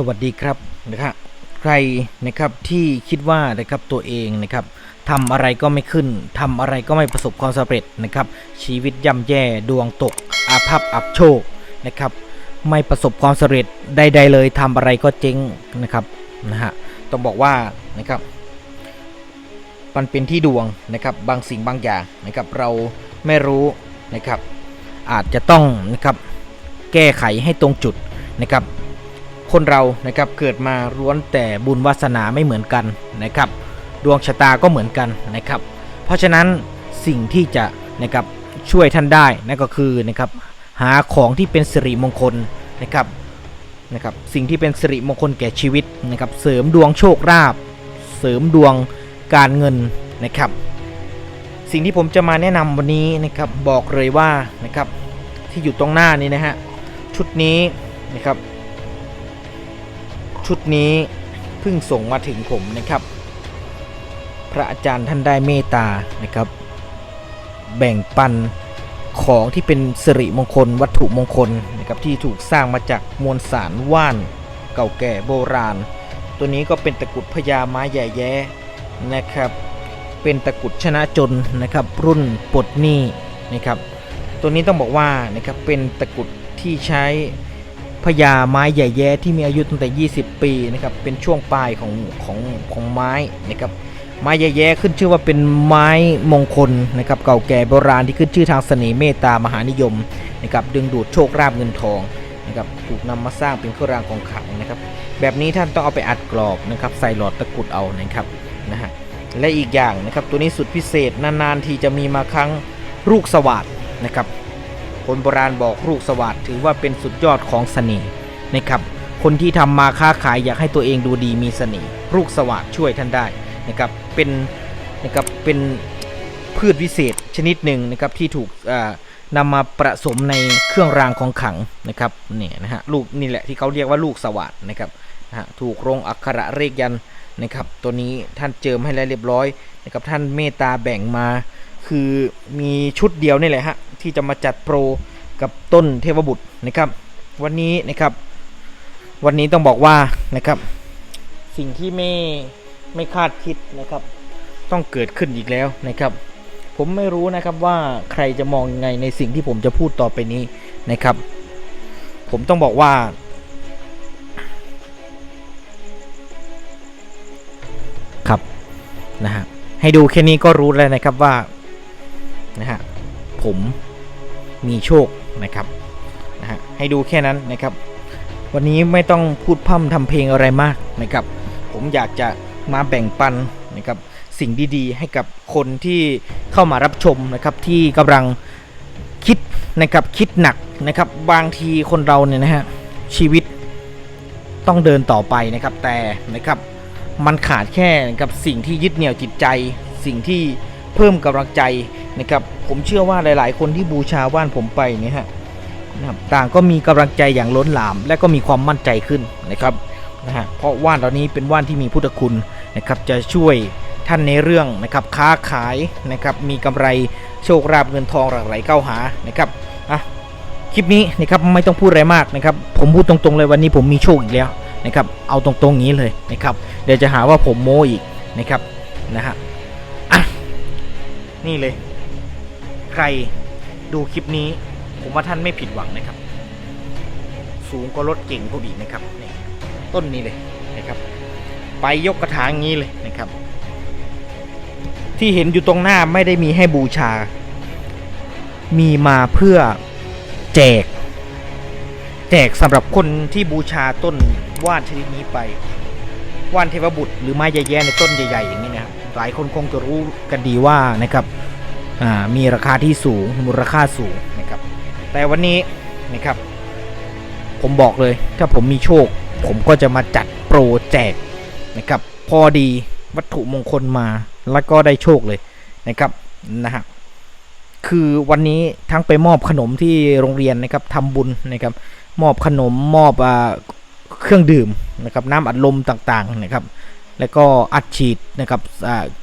สวัสดีครับนะครับใครนะครับที่คิดว่านะครับตัวเองนะครับทำอะไรก็ไม่ขึ้นทำอะไรก็ไม่ประสบความสำเร็จนะครับ ชีวิตย่ำแย่ดวงตก อาภัพอับโชคนะครับ ไม่ประสบความสำเร็จใดๆเลยทำอะไรก็เจ๊งนะครับนะฮะต้องบอกว่านะครับมันเป็นที่ดวงนะครับบางสิ่งบางอย่างนะครับ เราไม่รู้นะครับ อาจจะต้องนะครับแก้ไขให้ตรงจุดนะครับ คนเรานะครับเกิดมาล้วนแต่บุญวาสนาไม่เหมือนกันนะครับ ดวงชะตาก็เหมือนกันนะครับ เพราะฉะนั้นสิ่งที่จะนะครับช่วยท่านได้นั่นก็คือนะครับหาของที่เป็นสิริมงคลนะครับนะครับสิ่งที่เป็นสิริมงคลแก่ชีวิตนะครับเสริมดวงโชคลาภเสริมดวงการเงินนะครับ สิ่งที่ผมจะมาแนะนำวันนี้นะครับบอกเลยว่านะครับที่อยู่ตรงหน้านี้นะฮะชุดนี้นะครับ ชุดนี้เพิ่งส่งมาถึงผมนะครับ พระอาจารย์ท่านได้เมตตานะครับ แบ่งปันของที่เป็นสิริมงคลวัตถุมงคลนะครับที่ถูกสร้างมาจากมวลสารว่านเก่าแก่โบราณ ตัวนี้ก็เป็นตะกุดพญาไม้ใหญ่แย้นะครับ เป็นตะกุดชนะจนนะครับ รุ่นปลดหนี้นะครับ ตัวนี้ต้องบอกว่านะครับเป็นตะกุดที่ใช้ พญาไม้ใหญ่แย้ที่มีอายุตั้งแต่ 20 ปีนะครับเป็นช่วงปลายของของของไม้นะครับไม้ใหญ่แย้ขึ้นชื่อว่าเป็นไม้มงคลนะครับเก่าแก่โบราณที่ขึ้นชื่อทางเสน่ห์เมตตามหานิยมนะครับดึงดูดโชคลาภเงินทองนะครับถูกนำมาสร้างเป็นเครื่องรางของขลังนะครับแบบนี้ท่านต้องเอาไปอัดกรอบนะครับใส่หลอดตะกรุดเอานะครับนะฮะและอีกอย่างนะครับตัวนี้สุดพิเศษนานๆทีจะมีมาครั้งลูกสวัสดนะครับ คนโบราณบอกลูกสวัสดถือว่าเป็นสุดยอดของเสน่ห์นะครับ คนที่ทำมาค้าขายอยากให้ตัวเองดูดีมีเสน่ห์ลูกสวัสดช่วยท่านได้นะครับเป็นนะครับเป็นพืชวิเศษชนิดหนึ่งนะครับที่ถูกอ่านำมาประสมในเครื่องรางของขังนะครับนี่นะฮะลูกนี่แหละที่เขาเรียกว่าลูกสวัสดนะครับนะถูกลงอักขระเลขยันนะครับ ตัวนี้ท่านเจิมให้แล้วเรียบร้อยนะครับท่านเมตตาแบ่งมา คือมีชุดเดียวนี่แหละฮะ ที่จะมาจัดโปรกับต้นเทวบุตรนะครับ วันนี้นะครับ วันนี้ต้องบอกว่านะครับ สิ่งที่ไม่ไม่คาดคิดนะครับ ต้องเกิดขึ้นอีกแล้วนะครับ ผมไม่รู้นะครับว่าใครจะมองยังไงในสิ่งที่ผมจะพูดต่อไปนี้นะครับ ผมต้องบอกว่าครับนะฮะให้ดูแค่นี้ก็รู้แล้วนะครับว่านะฮะผม มีโชคนะครับนะฮะให้ดูแค่นั้นนะครับ วันนี้ไม่ต้องพูดพร่ำทำเพลงอะไรมากนะครับ ผมอยากจะมาแบ่งปันนะครับสิ่งดีๆ ให้กับคนที่เข้ามารับชมนะครับที่กำลังคิดนะครับคิดหนักนะครับบางทีคนเราเนี่ยนะฮะชีวิตต้องเดินต่อไปนะครับ แต่นะครับมันขาดแค่นะครับสิ่งที่ยึดเหนี่ยวจิตใจ สิ่งที่เพิ่มกำลังใจ นะครับผมเชื่อว่าหลาย ๆ คนที่บูชาว่านผมไปเนี่ยฮะนะครับต่างก็มีกำลังใจอย่างล้นหลาม และก็มีความมั่นใจขึ้นนะครับนะฮะเพราะว่านเหล่านี้เป็นว่านที่มีพุทธคุณนะครับจะช่วยท่านในเรื่องนะครับค้าขายนะครับมีกำไรโชคลาภเงินทองหลั่งไหลเข้าหานะครับอะคลิปนี้นะครับไม่ต้องพูดอะไรมากนะครับผมพูดตรง ๆ เลยวันนี้ผมมีโชคอีกแล้วนะครับเอาตรงๆนี้เลยนะครับเดี๋ยวจะหาว่าผมโม้อีกนะครับนะฮะอะนี่เลย ใครดูคลิปนี้ ผมว่าท่านไม่ผิดหวังนะครับ สูงก็รถเก่งพวกอีกนะครับนี่ต้นนี้เลยนะครับ ไปยกกระถางงี้เลยนะครับ ที่เห็นอยู่ตรงหน้าไม่ได้มีให้บูชา มีมาเพื่อแจก แจกสำหรับคนที่บูชาต้นว่านชนิดนี้ไปว่านเทวบุตรหรือไม้ใหญ่ๆในต้นใหญ่ๆอย่างนี้นะครับหลายคนคงจะรู้กันดีว่านะครับ มีราคาที่สูงมูลค่าสูงนะครับแต่วันนี้นะครับ ผมบอกเลยถ้าผมมีโชค ผมก็จะมาจัดโปรแจกนะครับพอดีวัตถุมงคลมาแล้วก็ได้โชคเลยนะครับนะฮะคือวันนี้ทั้งไปมอบขนมที่โรงเรียนนะครับทำบุญนะครับ มอบขนมมอบอาเครื่องดื่มนะครับน้ำอัดลมต่างๆนะครับ แล้วก็อัดฉีดนะครับ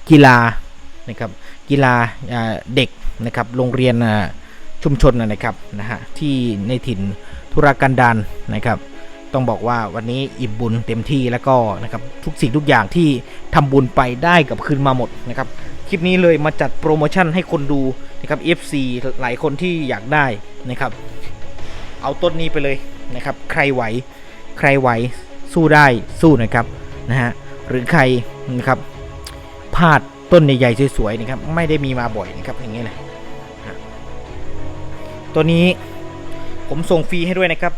กีฬานะครับ กีฬาเด็กนะครับโรงเรียนชุมชนนะครับนะฮะที่ในถิ่นธุรกันดารนะครับ ต้องบอกว่าวันนี้อิ่มบุญเต็มที่แล้วก็นะครับทุกสิ่งทุกอย่างที่ทำบุญไปได้กับคืนมาหมดนะครับคลิปนี้เลยมาจัดโปรโมชั่นให้คนดูนะครับ FC หลายคนที่อยากได้นะครับ เอาต้นนี้ไปเลยนะครับ ใครไหว ใครไหวสู้ได้สู้นะครับนะฮะหรือใครนะครับพลาด ต้นใหญ่ๆสวยๆนะครับไม่ได้มีมาบ่อยนะครับอย่างนี้เลยฮะตัวนี้ผมส่งฟรีให้ด้วยนะครับ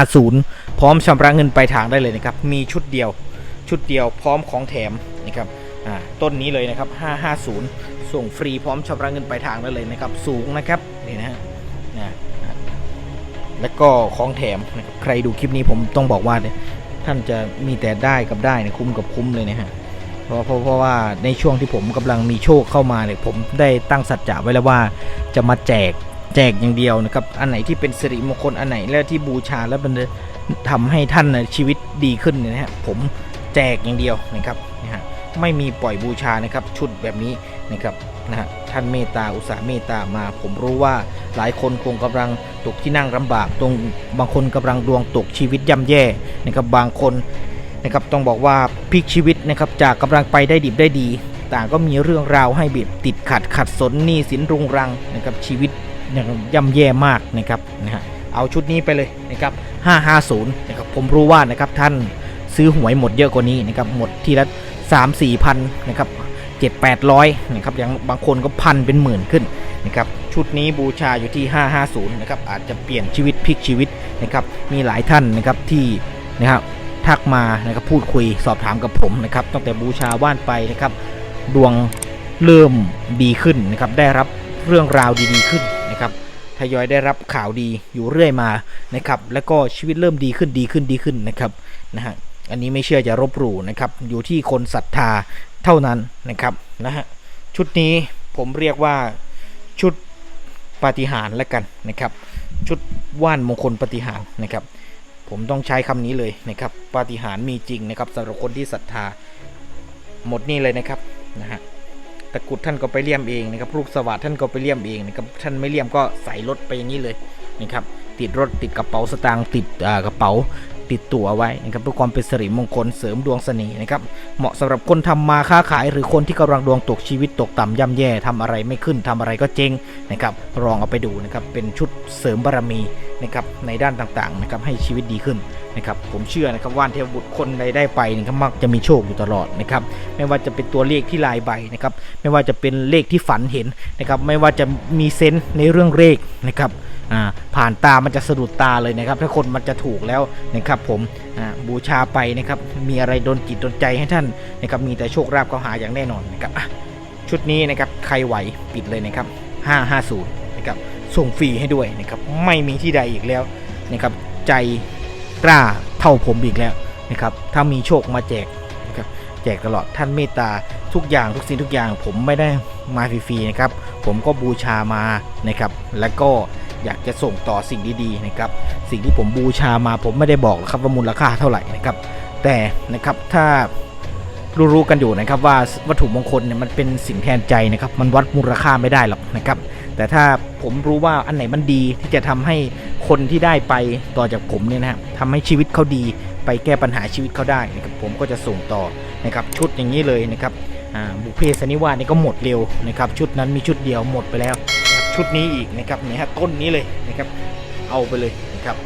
550 พร้อมชำระเงินปลายทางได้เลยนะครับ มีชุดเดียว ชุดเดียวพร้อมของแถมนะครับต้นนี้เลยนะครับ 550 ส่งฟรีพร้อมชำระเงินปลายทางได้เลยนะครับ สูงนะครับนี่นะฮะแล้วก็ของแถมนะครับใครดูคลิปนี้ผมต้องบอกว่าท่านจะมีแต่ได้กับได้นยคุ้มกับคุ้มเลยนะฮะ เพราะเพราะเพราะว่าในช่วงที่ผมกำลังมีโชคเข้ามาเนี่ยผมได้ตั้งสัจจะไว้แล้วว่าจะมาแจกแจกอย่างเดียวนะครับอันไหนที่เป็นสิริมงคลอันไหนแล้วที่บูชาแล้วมันจะทำให้ท่านน่ะชีวิตดีขึ้นเนี่ยนะฮะผมแจกอย่างเดียวนะครับนะฮะไม่มีปล่อยบูชานะครับชุดแบบนี้นะครับนะฮะท่านเมตตาอุตสาห์เมตตามา ผมรู้ว่าหลายคนคงกำลังตกที่นั่งลำบากตรงบางคนกำลังดวงตกชีวิตย่ำแย่นะครับบางคน นะครับต้องบอกว่าพลิกชีวิตนะครับจากกำลังไปได้ดิบได้ดี ต่างก็มีเรื่องราวให้บีบติดขัดขัดสนหนี้สินรุงรังนะครับชีวิตย่ำแย่มากนะครับนะฮะเอาชุดนี้ไปเลยนะครับ 550 นะครับ ผมรู้ว่านะครับท่านซื้อหวยหมดเยอะกว่านี้นะครับ หมดทีละ 3 4พันนะครับ7 800นะครับยังบางคนก็พันเป็นหมื่นขึ้นนะครับ ชุดนี้บูชาอยู่ที่ 550 นะครับ อาจจะเปลี่ยนชีวิตพลิกชีวิตนะครับ มีหลายท่านนะครับที่นะครับ ทักมานะครับพูดคุยสอบถามกับผมนะครับตั้งแต่บูชาว่านไปนะครับ ดวงเริ่มดีขึ้นนะครับ ได้รับเรื่องราวดีๆขึ้นนะครับทยอยได้รับข่าวดีอยู่เรื่อยมานะครับ แล้วก็ชีวิตเริ่มดีขึ้นดีขึ้นดีขึ้นนะครับนะฮะอันนี้ไม่เชื่อจะรบหลู่นะครับ อยู่ที่คนศรัทธาเท่านั้นนะครับนะฮะชุดนี้ผมเรียกว่าชุดปฏิหารแล้วกันนะครับ ชุดว่านมงคลปฏิหารนะครับ ผมต้องใช้คำนี้เลยนะครับปาฏิหาริย์มีจริงนะครับสำหรับคนที่ศรัทธาหมดนี่เลยนะครับนะฮะตะกุดท่านก็ไปเลี่ยมเองนะครับลูกสวัสดท่านก็ไปเลี่ยมเองนะครับท่านไม่เลี่ยมก็ใส่รถไปอย่างนี้เลยนะครับติดรถติดกระเป๋าสตางค์ติดกระเป๋า ติดตัวไว้นะครับเพื่อความเป็นสิริมงคลเสริมดวงเสน่ห์นะครับเหมาะสำหรับคนทำมาค้าขายหรือคนที่กำลังดวงตกชีวิตตกต่ำย่ำแย่ทำอะไรไม่ขึ้นทำอะไรก็เจ๊งนะครับลองเอาไปดูนะครับเป็นชุดเสริมบารมีนะครับในด้านต่างๆนะครับให้ชีวิตดีขึ้นนะครับผมเชื่อนะครับว่านเทพบุตรคนใดได้ไปนะครับมักจะมีโชคอยู่ตลอดนะครับไม่ว่าจะเป็นตัวเลขที่ลายใบนะครับไม่ว่าจะเป็นเลขที่ฝันเห็นนะครับไม่ว่าจะมีเซนส์ในเรื่องเลขนะครับอ่าผ่านตามันจะสะดุดตาเลยนะครับ ถ้าคนมันจะถูกแล้วนะครับผมอ่าบูชาไปนะครับมีอะไรโดนจิตโดนใจให้ท่านนะครับมีแต่โชคลาภก็หาอย่างแน่นอนนะครับชุดนี้นะครับใครไหวปิดเลยนะครับ 550นะครับส่งฟรีให้ด้วยนะครับไม่มีที่ใดอีกแล้วนะครับใจกล้าเท่าผมอีกแล้วนะครับถ้ามีโชคมาแจกนะครับแจกตลอดท่านเมตตาทุกอย่างทุกสิ่งทุกอย่างผมไม่ได้มาฟรีๆนะครับผมก็บูชามานะครับแล้วก็ อยากจะส่งต่อสิ่งดีๆนะครับสิ่งที่ผมบูชามาผมไม่ได้บอกหรอกครับว่ามูลค่าเท่าไหร่นะครับแต่นะครับถ้ารู้ๆกันอยู่นะครับว่าวัตถุมงคลเนี่ยมันเป็นสิ่งแทนใจนะครับมันวัดมูลค่าไม่ได้หรอกนะครับแต่ถ้าผมรู้ว่าอันไหนมันดีที่จะทำให้คนที่ได้ไปต่อจากผมเนี่ยนะฮะทำให้ชีวิตเขาดี ไปแก้ปัญหาชีวิตเขาได้นะครับผมก็จะส่งต่อนะครับชุดอย่างนี้เลยนะครับอ่าบุพเพสนิวาสนี่ก็หมดเร็วนะครับชุดนั้นมีชุดเดียวหมดไปแล้ว ชุดนี้อีกนะครับนี่ฮะต้นนี้เลยนะครับ เอาไปเลยนะครับ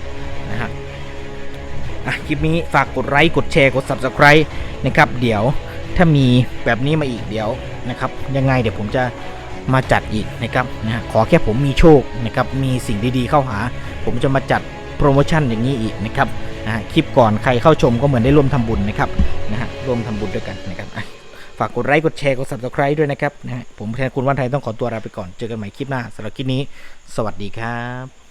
นะฮะอะคลิปนี้ฝากกดไลค์กดแชร์กด subscribe นะครับ เดี๋ยวถ้ามีแบบนี้มาอีกเดี๋ยวนะครับ ยังไงเดี๋ยวผมจะมาจัดอีกนะครับนะฮะขอแค่ผมมีโชคนะครับมีสิ่งดีๆเข้าหา ผมจะมาจัดโปรโมชั่นอย่างนี้อีกนะครับนะฮะคลิปก่อนใครเข้าชมก็เหมือนได้ร่วมทำบุญนะครับนะฮะร่วมทำบุญด้วยกันนะครับ ฝากกดไลค์กดแชร์กด subscribe ด้วยนะครับนะฮะผมแทนคุณวันไทยต้องขอตัวลาไปก่อนเจอกันใหม่คลิปหน้าสำหรับคลิปนี้ สวัสดีครับ